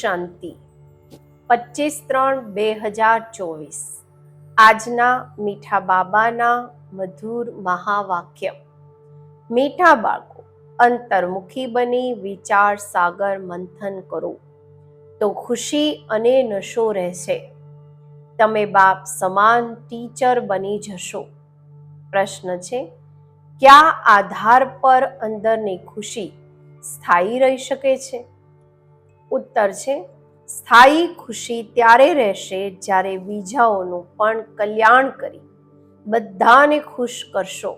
શાંતિ. પચીસ ત્રણ બે હજાર ચોવીસ. આજના મીઠા બાબાના મધુર મહાવાક્ય. મીઠા બાળકો, અંતર્મુખી બની વિચાર સાગર મંથન કરો. તો ખુશી અને નશો રહેશે. તમે બાપ સમાન ટીચર બની જશો. પ્રશ્ન છે, કયા આધાર પર અંદરની ખુશી સ્થાયી રહી શકે છે? ઉત્તર છે, સ્થાયી ખુશી ત્યારે રહેશે જ્યારે બીજાઓનું પણ કલ્યાણ કરી બધાને ખુશ કરશો.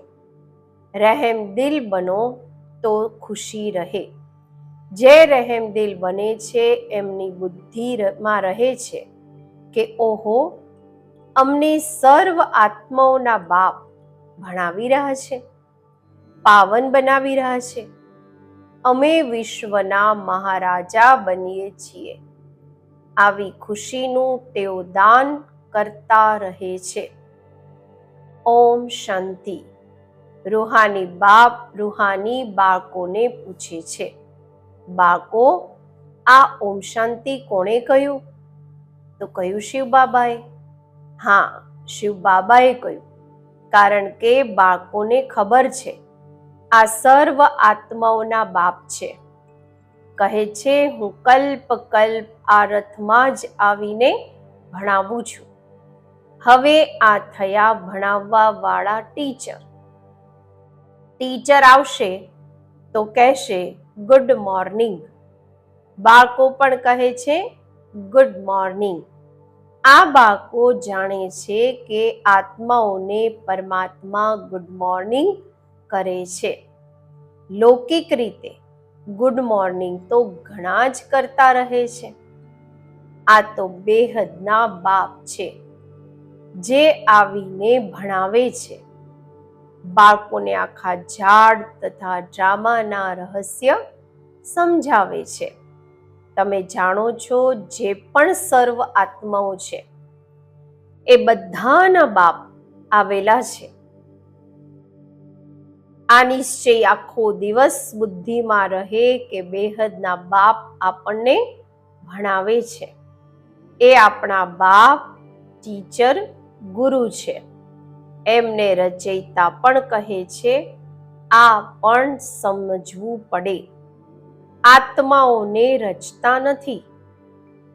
રહેમ દિલ બનો તો ખુશી રહે. જે રહેમ દિલ બને છે એમની બુદ્ધિમાં રહે છે કે ઓહો, અમને સર્વ આત્માઓના બાપ ભણાવી રહ્યા છે, પાવન બનાવી રહ્યા છે. અમે વિશ્વના મહારાજા બનીએ છીએ. આવી ખુશીનું તેઓ દાન કરતા રહે છે. ઓમ શાંતિ. રૂહાની બાપ રૂહાની બાળકોને પૂછે છે, બાળકો, આ ઓમ શાંતિ કોણે કહ્યું? તો કહ્યું શિવ બાબાએ હા શિવ બાબાએ કહ્યું, કારણ કે બાળકોને ખબર છે આ સર્વ આત્માઓના બાપ છે. કહે છે, હું કલ્પ કલ્પ આ રથમાં જ આવીને ભણાવું છું. હવે આ થયા ભણાવવા વાળા ટીચર. ટીચર આવશે તો કહેશે, ગુડ મોર્નિંગ. બાળકો પણ કહે છે, ગુડ મોર્નિંગ. આ બાળકો જાણે છે કે આત્માઓને પરમાત્મા ગુડ મોર્નિંગ કરે છે. લૌકિક રીતે ગુડ મોર્નિંગ તો ઘણા જ કરતા રહે છે. આ તો બેહદના બાપ છે, જે આવીને ભણાવે છે. બાળકોને આખા ઝાડ તથા ડ્રામાના રહસ્ય સમજાવે છે. તમે જાણો છો જે પણ સર્વ આત્માઓ છે, એ બધાના બાપ આવેલા છે. આ નિશ્ચય આખો દિવસ બુદ્ધિમાં રહે કે બેહદના બાપ આપણને ભણાવે છે. એ આપણા બાપ, ટીચર, ગુરુ છે. એમને રચયિતા પણ કહે છે, આ પણ સમજવું પડે. આત્માઓને રચતા નથી,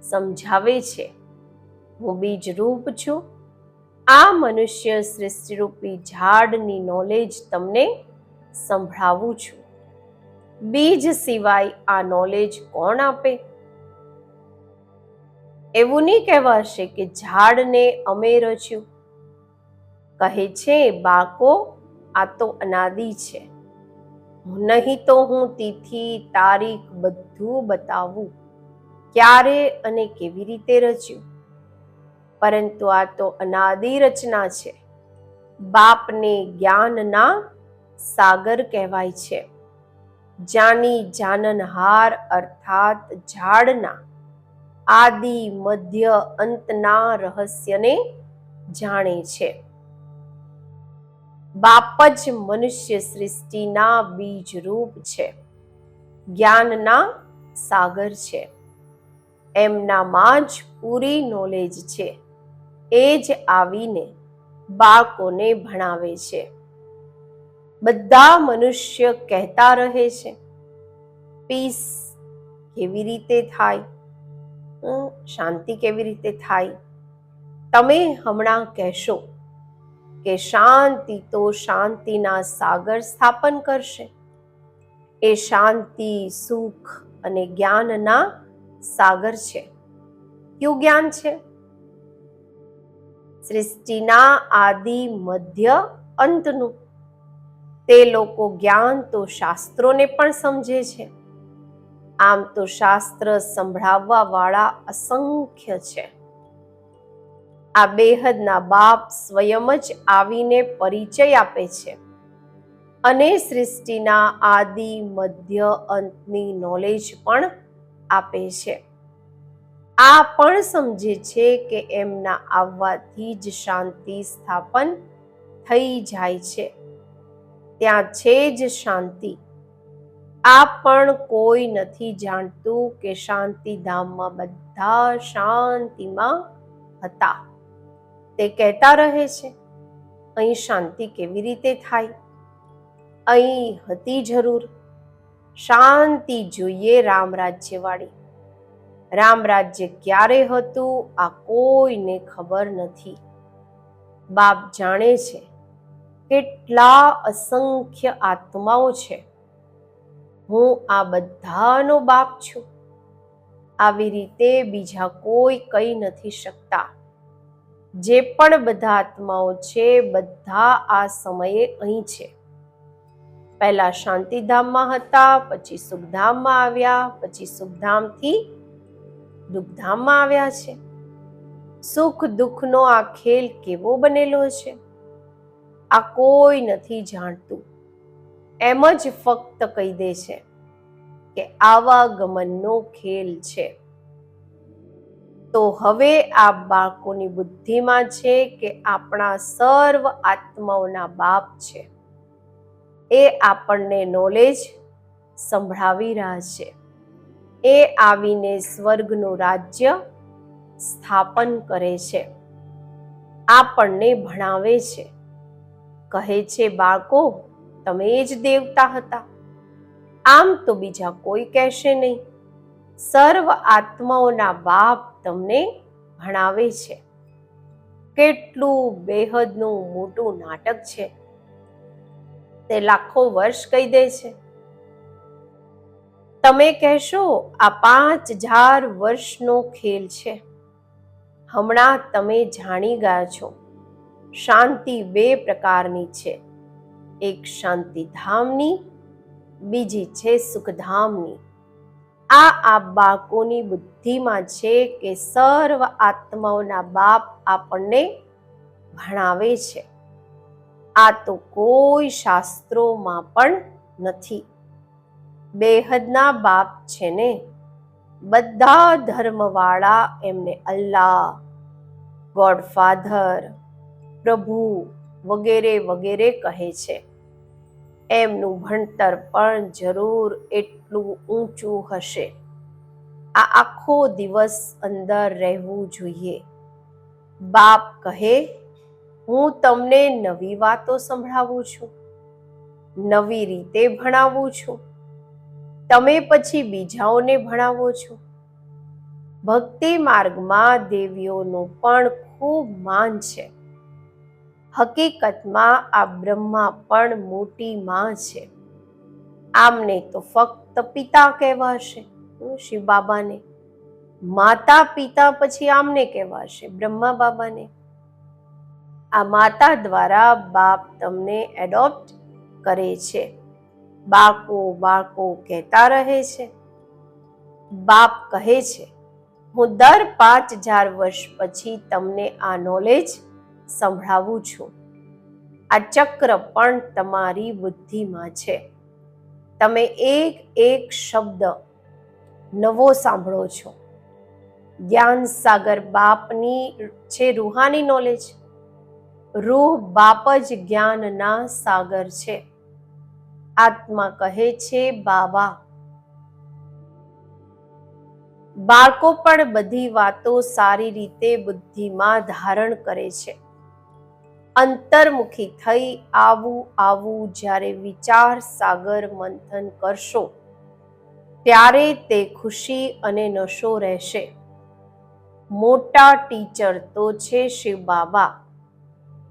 સમજાવે છે. હું બીજ રૂપ છું. આ મનુષ્ય સૃષ્ટિરૂપી ઝાડની નોલેજ તમને સંભળાવું છું. બીજ સિવાય આ નોલેજ કોણ આપે? એવું નહીં કહેવાશે કે ઝાડને અમે રચ્યું. કહે છે બાકો આ તો અનાદિ છે. નહીં તો હું તિથિ, તારીખ બધું બતાવું. ક્યારે અને કેવી રીતે રચ્યું? પરંતુ આ તો અનાદિ રચના છે. બાપને જ્ઞાનના સાગર કહેવાય છે. જાની જાનનહાર અર્થાત ઝાડના આદિ મધ્ય અંતના રહસ્યને જાણે છે. બાપ જ મનુષ્ય સૃષ્ટિના બીજ રૂપ છે. જ્ઞાનના સાગર છે. એમનામાં જ પૂરી નોલેજ છે. એ જ આવીને બાળકોને ભણાવે છે. બધા મનુષ્ય કહેતા રહે છે, પીસ કેવી રીતે થાય? શાંતિ કેવી રીતે થાય? તમે હમણાં કહેશો કે શાંતિ તો શાંતિના સાગર સ્થાપન કરશે. એ શાંતિ, સુખ અને જ્ઞાનના સાગર છે. કયું જ્ઞાન છે? સૃષ્ટિના આદિ મધ્ય અંતનું. તે લોકો જ્ઞાન તો શાસ્ત્રોને પણ સમજે છે. આમ તો શાસ્ત્ર સંભળાવવા વાળા અસંખ્ય છે. આ બેહદના બાપ સ્વયં જ આવીને પરિચય આપે છે. અને સૃષ્ટિના આદિ, મધ્ય, અંતની નોલેજ પણ આપે છે. આ પણ સમજે છે કે એમના આવવાથી જ શાંતિ સ્થાપન થઈ જાય છે. ત્યાં છે જ શાંતિ. આ પણ કોઈ નથી જાણતું કે શાંતિધામમાં બધા શાંતિમાં હતા. તે કહેતા રહે છે, અહીં શાંતિ કેવી રીતે થાય? અહીં હતી જરૂર. શાંતિ જોઈએ રામ રાજ્યવાળી. રામ રાજ્ય ક્યારે હતું આ કોઈને ખબર નથી. બાપ જાણે છે કેટલા અસંખ્ય આત્માઓ છે. હું આ બધાનો બાપ છું. આવી રીતે બીજા કોઈ કહી નથી શકતા. જે પણ બધા આત્માઓ છે, બધા આ સમયે અહીં છે. પહેલા શાંતિધામમાં હતા, પછી સુખધામમાં આવ્યા, પછી સુખધામથી દુઃખધામમાં આવ્યા છે. સુખ દુઃખનો આ ખેલ કેવો બનેલો છે? આ કોઈ નથી જાણતું. એમ જ ફક્ત કહી દે છે કે આવાગમનનો ખેલ છે. તો હવે આ બાળકોની બુદ્ધિમાં છે કે આપણા સર્વ આત્માઓના બાપ છે. એ આપણને નોલેજ સંભળાવી રહ્યા છે. એ આવીને સ્વર્ગનું રાજ્ય સ્થાપન કરે છે. આપણને ભણાવે છે. કહે છે, બાળકો, તમે જ દેવતા હતા. આમ તો બીજા કોઈ કહેશે નહીં. સર્વ આત્માઓના બાપ તમને ભણાવે છે. કેટલું બેહદનું મોટું નાટક છે. તે લાખો વર્ષ કહી દે છે. તમે કહેશો, આ પાંચ હજાર વર્ષનો ખેલ છે. હમણાં તમે જાણી ગયા છો. શાંતિ બે પ્રકારની છે. એક શાંતિધામની, બીજી છે સુખધામની. આ આ બાકોની બુદ્ધિમાં છે કે સર્વ આત્માઓના બાપ આપણને ભણાવે છે. આ તો કોઈ શાસ્ત્રોમાં પણ નથી. બેહદના બાપ છે ને, બધા ધર્મવાળા એમને અલ્લાહ, ગોડફાધર પ્રભુ વગેરે વગેરે કહે છે. એમનું ભણતર પણ જરૂર એટલું ઊંચું હશે. આ આખો દિવસ અંદર રહેવું જોઈએ. બાપ કહે, હું તમને નવી વાતો સંભળાવું છું. નવી રીતે ભણાવું છું. તમે પછી બીજાઓને ભણાવો છો. ભક્તિ માર્ગમાં દેવીઓનું પણ ખૂબ માન છે. હકીકતમાં આ બ્રહ્મા પણ મોટી માં છે. આમને તો ફક્ત પિતા કહેવાશે. શિવ બાબાને. માતા પિતા પછી આમને કહેવાશે, બ્રહ્મા બાબાને. આ માતા દ્વારા બાપ તમને એડોપ્ટ કરે છે. બાકો બાકો કહેતા રહે છે. બાપ કહે છે, હું દર પાંચ હજાર વર્ષ પછી તમને આ નોલેજ સંભળાવું છું. આ ચક્ર પણ તમારી બુદ્ધિમાં છે. તમે એક એક શબ્દ નવો સાંભળો છો. જ્ઞાન સાગર બાપની છે રૂહાની નોલેજ રૂહ બાપ જ જ્ઞાનના સાગર છે. આત્મા કહે છે, બાબા. બાળકો પણ બધી વાતો સારી રીતે બુદ્ધિમાં ધારણ કરે છે. અંતર્મુખી થઈ આવું આવું જ્યારે વિચાર સાગર મંથન કરશો, ત્યારે તે ખુશી અને નશો રહેશે. મોટા ટીચર તો છે શિવ બાબા,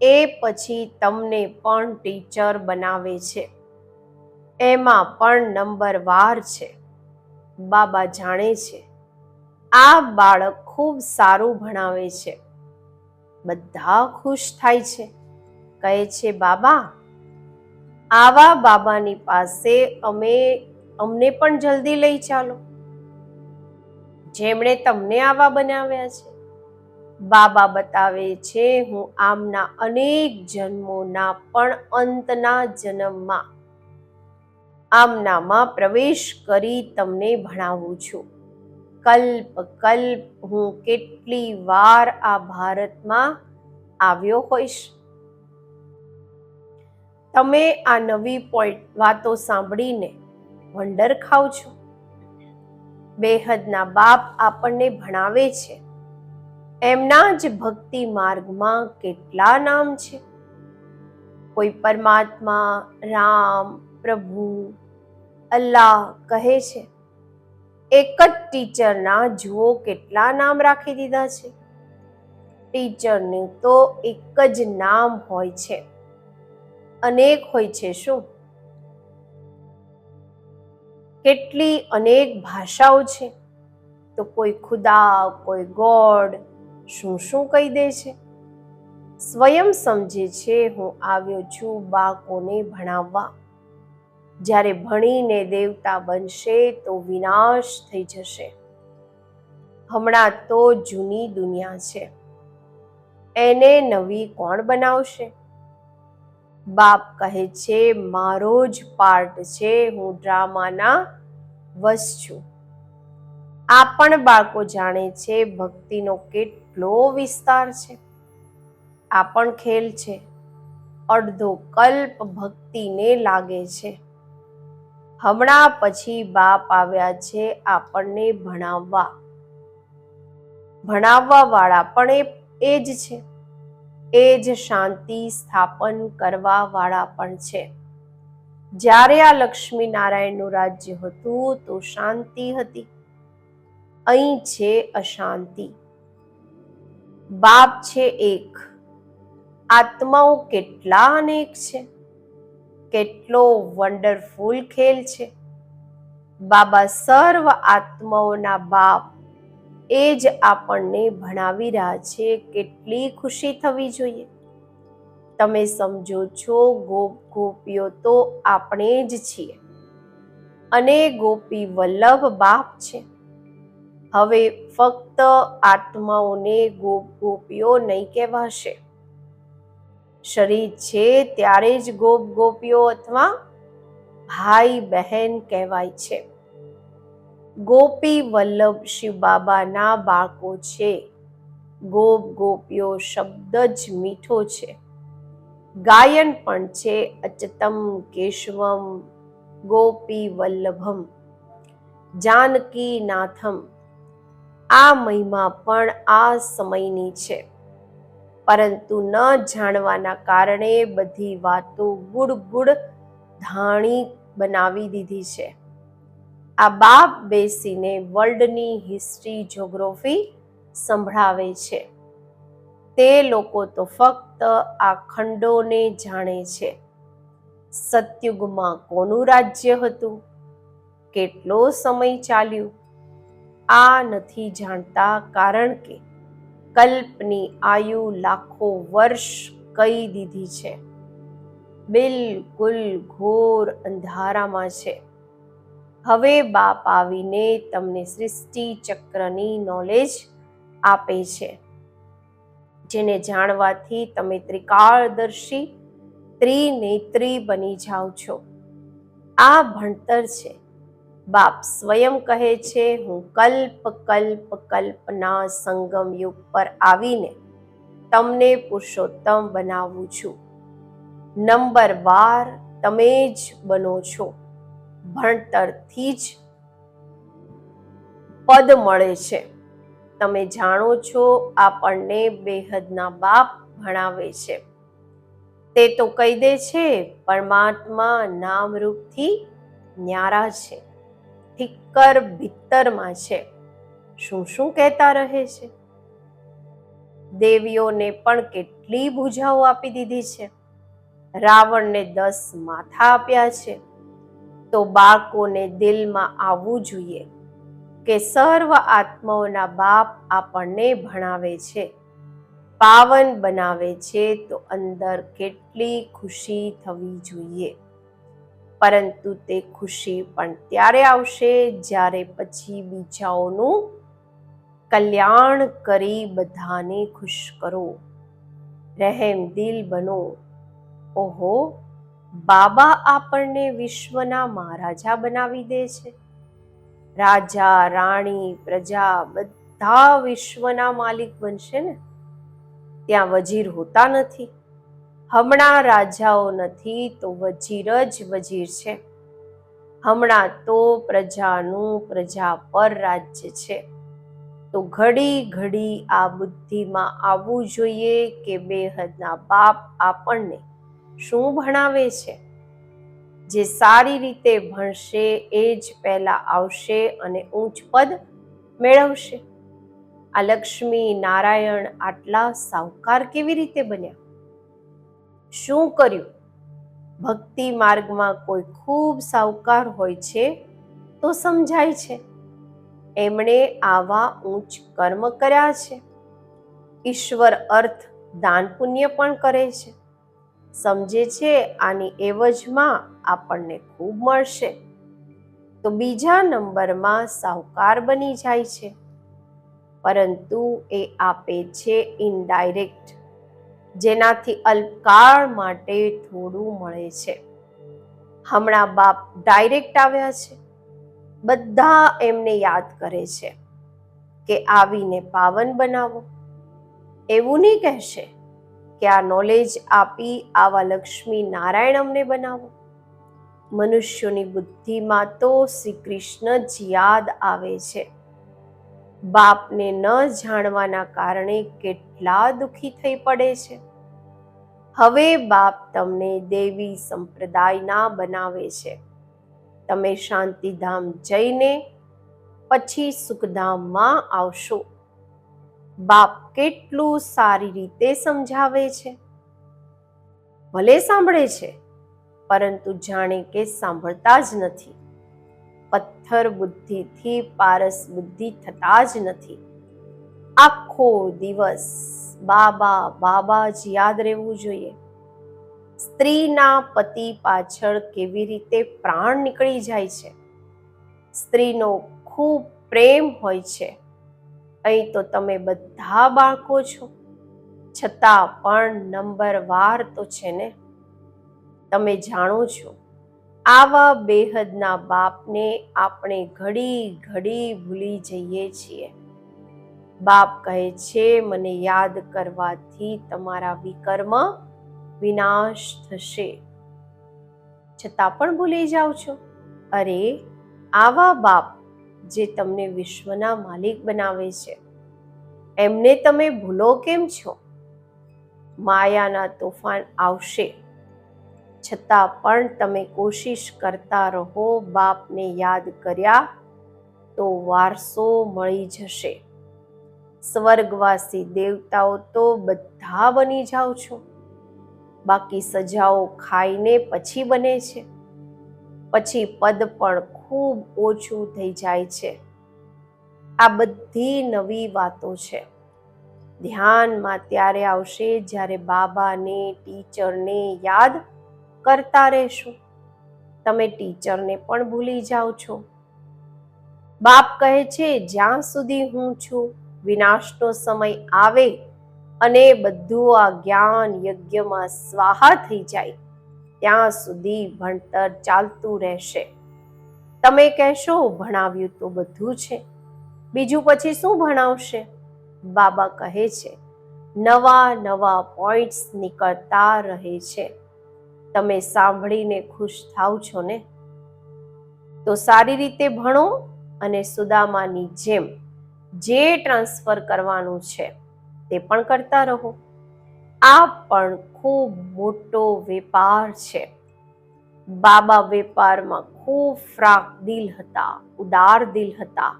એ પછી તમને પણ ટીચર બનાવે છે. એમાં પણ નંબર વાર છે, બાબા જાણે છે. આ બાળક ખૂબ સારું ભણાવે છે. બધા ખુશ થાય છે. કહે છે, બાબા, આવા બાબાની પાસે અમે, અમને પણ જલ્દી લઈ ચાલો. જેમણે તમને આવા બનાવ્યા છે. બાબા બતાવે છે, હું આમના અનેક જન્મોના પણ અંતના જન્મમાં આમનામાં પ્રવેશ કરી તમને ભણાવું છું. કલ્પ કલ્પ હું કેટલી વાર આ ભારતમાં આવ્યો હોઈશ? તમે આ નવી પોઈન્ટ વાતો સાંભળીને વંડર ખાવ છો. બેહદના બાપ આપણને ભણાવે છે. એમના જ ભક્તિ માર્ગમાં કેટલા નામ છે? કોઈ પરમાત્મા, રામ, પ્રભુ, અલ્લાહ કહે છે એક જ ટીચરના જુઓ કેટલા નામ રાખી દીધા છે. ટીચરનું તો એક જ નામ હોય છે. અનેક હોય છે શું? કેટલી અનેક ભાષાઓ છે. તો કોઈ ખુદા, કોઈ ગોડ, શું શું કહી દે છે? સ્વયં સમજે છે, હું આવ્યો છું બાળકોને ભણાવવા. જ્યારે ભણીને દેવતા બનશે તો વિનાશ થઈ જશે. હમણાં તો જૂની દુનિયા છે. એને નવી કોણ બનાવશે? બાપ કહે છે, મારો જ પાર્ટ છે, હું ડ્રામાના વસ છું. આ પણ બાળકો જાણે છે, ભક્તિનો કેટલો વિસ્તાર છે. આ પણ ખેલ છે. અડધો કલ્પ ભક્તિને લાગે છે. હમણાં પછી બાપ આવ્યા છે આપણને ભણાવવા. ભણાવવા વાળા પણ એ જ છે. એ જ શાંતિ સ્થાપન કરવા વાળા પણ છે. જ્યારે આ લક્ષ્મી નારાયણનું રાજ્ય હતું તો શાંતિ હતી. અહીં છે અશાંતિ. બાપ છે એક. આત્માઓ કેટલા અનેક છે. કેટલો વન્ડરફુલ ખેલ છે. બાબા સર્વ આત્માઓના બાપ એ જ આપણને ભણાવી રહ્યા છે. કેટલી ખુશી થવી જોઈએ. તમે સમજો છો, ગોપ ગોપીઓ તો આપણે જ છીએ. અને ગોપી વલ્લભ બાપ છે. હવે ફક્ત આત્માઓને ગોપ ગોપીઓ નહીં કહેવાશે. શરીર છે ત્યારે જ ગોપ ગોપીઓ અથવા ભાઈ બહેન કહેવાય છે. ગોપી વલ્લભ શિવ બાબાના બાળકો છે. ગોપ ગોપીઓ શબ્દ જ મીઠો છે. ગાયન પણ છે અચતમ કેશવમ, ગોપી વલ્લભમ જાનકી નાથમ આ મહિમા પણ આ સમયની છે. પરંતુ ન જાણવાના કારણે બધી વાતો ગુડ ગુડ ધાણી બનાવી દીધી છે. આ બાપ બેસીને વર્લ્ડની હિસ્ટ્રી જોગ્રાફી સંભળાવે છે. તે લોકો તો ફક્ત આ ખંડોને જાણે છે. સતયુગમાં કોનું રાજ્ય હતું? કેટલો સમય ચાલ્યું? આ નથી જાણતા કારણ કે કલ્પની આયુ લાખો વર્ષ કહી દીધી છે. બિલકુલ ઘોર અંધારામાં છે. હવે બાપ આવીને તમને સૃષ્ટિ ચક્રની નોલેજ આપે છે. જેને જાણવાથી તમે ત્રિકાળદર્શી, ત્રિનેત્રી બની જાઓ છો. આ ભણતર છે. બાપ સ્વયં કહે છે, હું કલ્પ કલ્પ, કલ્પના સંગમ યુગ પર આવીને તમને પુરુષોત્તમ બનાવું છું. નંબર બાર, તમે જ બનો છો. ભણતરથી જ પદ મળે છે. તમે જાણો છો, આપણને બેહદના બાપ ભણાવે છે. તે તો કહી દે છે, પરમાત્મા નામરૂપથી ન્યારા છે. ઠીકર ભીતરમાં છે. શું શું કહેતા રહે છે? દેવીઓને પણ કેટલી ભૂજાઓ આપી દીધી છે. રાવણને દસ માથા આપ્યા છે. તો બાળકોને દિલમાં આવવું જોઈએ કે સર્વ આત્માઓના બાપ આપણને ભણાવે છે. પાવન બનાવે છે તો અંદર કેટલી ખુશી થવી જોઈએ. પરંતુ તે ખુશી પણ ત્યારે આવશે જ્યારે પછી બીજાઓનું કલ્યાણ કરી બધાને ખુશ કરો. રહેમ દિલ બનો. ઓહો, બાબા આપણને વિશ્વના મહારાજા બનાવી દે છે. રાજા, રાણી, પ્રજા બધા વિશ્વના માલિક બનશે ને? ત્યાં વજીર હોતા નથી. હમણાં રાજાઓ નથી તો વજીર જ વજીર છે. હમણાં તો પ્રજાનું પ્રજા પર રાજ્ય છે. તો ઘડી ઘડી આ બુદ્ધિમાં આવવું જોઈએ કે બેહદના બાપ આપણને શું ભણાવે છે? જે સારી રીતે ભણશે એ જ પહેલા આવશે અને ઊંચ પદ મેળવશે. આ લક્ષ્મી નારાયણ આટલા સાવકાર કેવી રીતે બન્યા? શું કર્યું? ભક્તિ માર્ગમાં કોઈ ખૂબ સાવકાર હોય છે તો સમજાય છે. એમણે આવા ઊંચ કર્મ કર્યા છે. ઈશ્વર અર્થ દાન પુણ્ય પણ કરે છે. સમજે છે આની એવજમાં આપણને ખૂબ મળશે. તો બીજા નંબરમાં સાહુકાર બની જાય છે. પરંતુ એ આપે છે ઇનડાયરેક્ટ જેનાથી અલ્પકાળ માટે થોડું મળે છે. હમણાં બાપ ડાયરેક્ટ આવ્યા છે. બધા એમને યાદ કરે છે કે આવીને પાવન બનાવો. એવું નહીં કહેશે કે આ નોલેજ આપી આવા લક્ષ્મી નારાયણ અમને બનાવો. મનુષ્યોની બુદ્ધિમાં તો શ્રી કૃષ્ણ જ યાદ આવે છે. બાપને ન જાણવાના કારણે કેટલા દુઃખી થઈ પડે છે. હવે બાપ તમને દેવી સંપ્રદાયના બનાવે છે. તમે શાંતિધામ જઈને પછી સુખધામમાં આવશો. બાપ કેટલું સારી રીતે સમજાવે છે. ભલે સાંભળે છે, પરંતુ જાણે કે સાંભળતા જ નથી. પથ્થર બુદ્ધિથી પારસ બુદ્ધિ થતા જ નથી. આખો દિવસ બાબા બાબા જ યાદ રહેવું જોઈએ. સ્ત્રીના પતિ પાછળ કેવી રીતે પ્રાણ નીકળી જાય છે? સ્ત્રીનો ખૂબ પ્રેમ હોય છે. અહીં તો તમે બધા બાળકો છો. છતાં પણ નંબર વાર તો છે ને? તમે જાણો છો આવા બેહદના બાપને આપણે ઘડી ઘડી ભૂલી જઈએ છીએ. બાપ કહે છે, મને યાદ કરવાથી તમારા વિકર્મ વિનાશ થશે. છતાં પણ ભૂલી જાઓ છો? અરે, આવા બાપ જે તમને વિશ્વના માલિક બનાવે છે, એમને તમે ભૂલો કેમ છો? માયાના તોફાન આવશે. છતાં પણ તમે કોશિશ કરતા રહો બાપને યાદ કર્યા તો વારસો મળી જશે. સ્વર્ગવાસી દેવતાઓ તો બધા બની જાઓ છો. બાકી સજાઓ ખાઈને પછી બને છે. પછી પદ પણ ખૂબ ઓછું થઈ જાય છે. આ બધી નવી વાતો છે. ધ્યાનમાં ત્યારે આવશે જ્યારે બાબાને, ટીચરને યાદ કરતા રહેશો. તમે ટીચરને પણ ભૂલી જાઓ છો. બાપ કહે છે, જ્યાં સુધી હું છું, વિનાશનો સમય આવે અને બધું આ જ્ઞાન યજ્ઞમાં સ્વાહા થઈ જાય, ત્યાં સુધી ભણતર ચાલતું રહેશે. તમે કહેશો, ભણાવ્યું તો બધું છે. બીજું પછી શું ભણાવશે? બાબા કહે છે, નવા નવા પોઈન્ટ્સ નીકળતા રહે છે. તમે સાંભળીને ખુશ થાવ છો ને? તો સારી રીતે ભણો અને સુદામાની જેમ જે ટ્રાન્સફર કરવાનું છે તે પણ કરતા રહો. આ પણ ખૂબ મોટો વેપાર છે. બાબા વેપારમાં ખૂબ ફ્રાક દિલ હતા, ઉદાર દિલ હતા.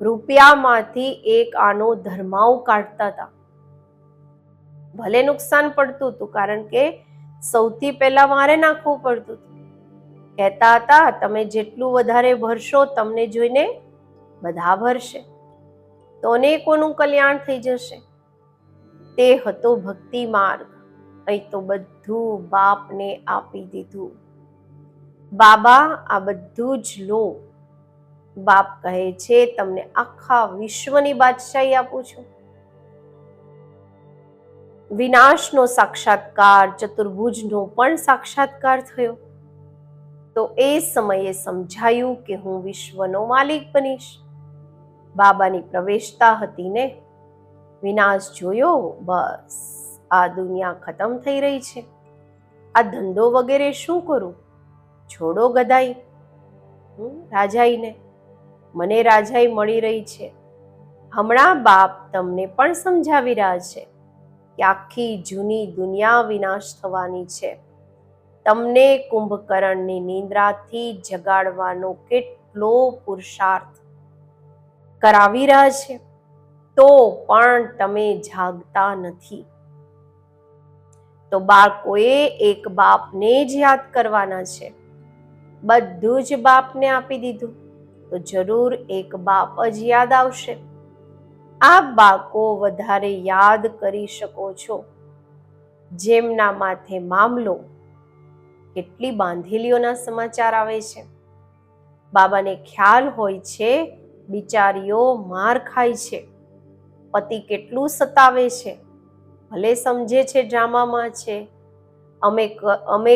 રૂપિયામાંથી એક આનો ધર્માવ કાઢતા હતા. ભલે નુકસાન પડતું હતું કારણ કે સૌથી પહેલા મારે નાખવું પડતું હતું. કહેતા હતા, તમે જેટલું વધારે ભરશો, તમને જોઈને બધા ભરશે. તો અનેકોનું કલ્યાણ થઈ જશે? તે હતો ભક્તિ માર્ગ. અહીં તો બધું બાપને આપી દીધું. બાબા, આ બધું જ લો. બાપ કહે છે, તમને આખા વિશ્વની બાદશાહી આપું છું. વિનાશનો સાક્ષાત્કાર, ચતુર્ભુજનો પણ સાક્ષાત્કાર થયો. તો એ સમયે સમજાયું કે હું વિશ્વનો માલિક બનીશ. બાબાની પ્રવેશતા હતી ને. વિનાશ જોયો, બસ, આ દુનિયા ખતમ થઈ રહી છે. આ ધંધો વગેરે શું કરું? છોડો ગદાઈ. રાજાઈને. મને રાજાઈ મળી રહી છે. હમણાં બાપ તમને પણ સમજાવી રહ્યા છે. કે આખી જૂની દુનિયા વિનાશ થવાની છે. તમને કુંભકર્ણની નિંદ્રાથી જગાડવાનો કેટલો પુરુષાર્થ કરાવી રહ્યા છે, તો પણ તમે જાગતા નથી. તો બાળકોએ એક બાપને જ યાદ કરવાના છે. બધું જ બાપને આપી દીધું. તો જરૂર એક બાપ જ યાદ આવશે. આપ બાળકો વધારે યાદ કરી શકો છો. જેમના માથે મામલો, કેટલી બાંધેલીઓના સમાચાર આવે છે. બાબાને ખ્યાલ હોય છે, બિચારીઓ માર ખાય છે. પતિ કેટલું સતાવે છે, ભલે સમજે છે ડ્રામામાં છે. અમે અમે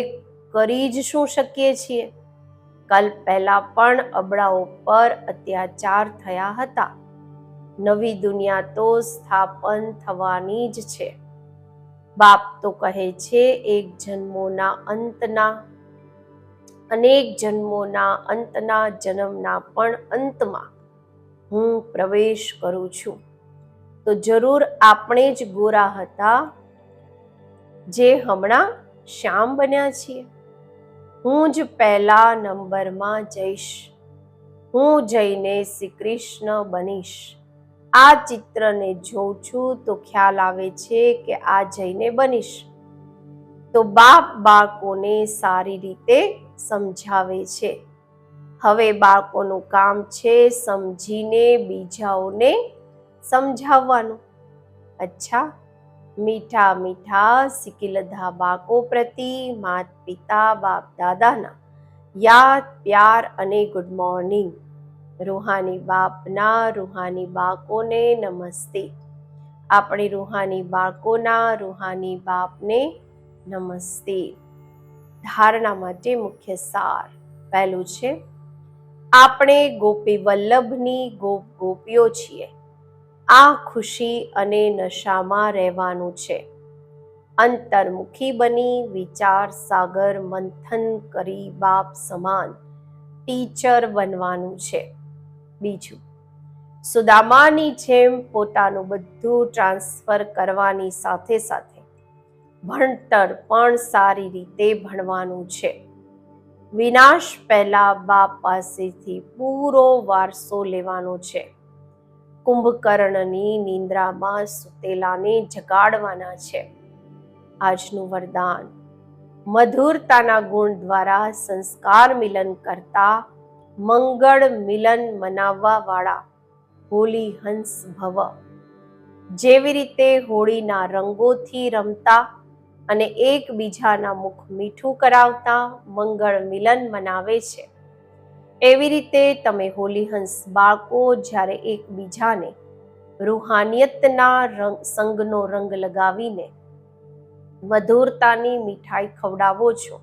કરી જ શું શકીએ છીએ? કાલ પહેલા પણ અબડાઓ પર અત્યાચાર થયા હતા. નવી દુનિયા તો સ્થાપન થવાની જ છે. બાપ તો કહે છે, એક જન્મોના અંતના, અનેક જન્મોના અંતના જન્મના પણ અંતમાં હું પ્રવેશ કરું છું. તો જરૂર આપણે જ ગોરા હતા, જે હમણાં શ્યામ બન્યા છીએ. હું જ પહેલા નંબરમાં જઈશ. હું જઈને શ્રી કૃષ્ણ બનીશ. આ ચિત્રને જોઉં છું તો ખ્યાલ આવે છે કે આ જઈને બનીશ. તો બાપ બાળકોને સારી રીતે સમજાવે છે. હવે બાળકોનું કામ છે સમજીને બીજાઓને સમજાવવાનું. અચ્છા, મીઠા મીઠા સિકિલધા બાળકો પ્રતિ માત પિતા બાપ દાદાના યાદ, પ્યાર અને ગુડ મોર્નિંગ રૂહાની બાપના, રૂહાની બાળકોને નમસ્તે. આપણી રૂહાની બાળકોના, રૂહાની બાપને નમસ્તે. ધારણા માટે મુખ્ય સાર પહેલું છે, આપણે ગોપી વલ્લભની ગોપ ગોપીઓ છીએ. આ ખુશી અને નશામાં રહેવાનું છે. અંતર્મુખી બની વિચાર સાગર મંથન કરી બાપ સમાન ટીચર બનવાનું છે. બીજું. સુદામાની જેમ પોતાનું બધું ટ્રાન્સફર કરવાની સાથે સાથે ભણતર પણ સારી રીતે ભણવાનું છે. વિનાશ પહેલા બાપ પાસેથી પૂરો વારસો લેવાનો છે. કુંભકર્ણની નિંદ્રામાં સુતેલાને જગાડવાના છે. આજનું વરદાન. મધુરતાના ગુણ દ્વારા સંસ્કાર મિલન કરતા મંગળ મિલન મનાવવા વાળા હોલી હંસ ભવ. જેવી રીતે હોળીના રંગોથી રમતા અને એકબીજાના મુખ મીઠું કરાવતા મંગળ મિલન મનાવે છે. એવી રીતે તમે હોલી હંસ બાળકો જ્યારે એકબીજાને રૂહાનિયતના રંગ સંગનો રંગ લગાવીને મધુરતાની મીઠાઈ ખવડાવો છો.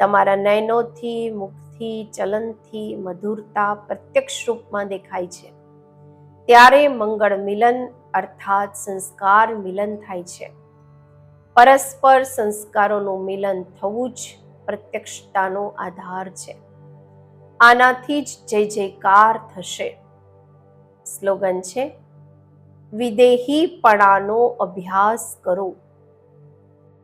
તમારા નયનોથી મુખથી ચલનથી, મધુરતા પ્રત્યક્ષ રૂપમાં દેખાય છે. ત્યારે મંગળ મિલન અર્થાત સંસ્કાર મિલન થાય છે. પરસ્પર સંસ્કારોનું મિલન થવું જ પ્રત્યક્ષતાનો આધાર છે. આનાથી જ જય જયકાર થશે. સ્લોગન છે વિદેહીપણાનો અભ્યાસ કરો.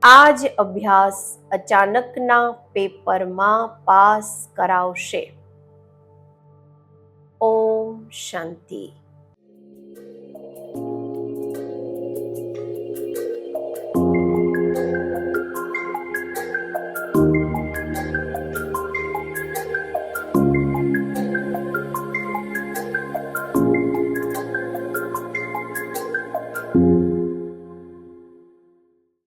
આ જ અભ્યાસ અચાનકના પેપરમાં પાસ કરાવશે. ઓમ શાંતિ.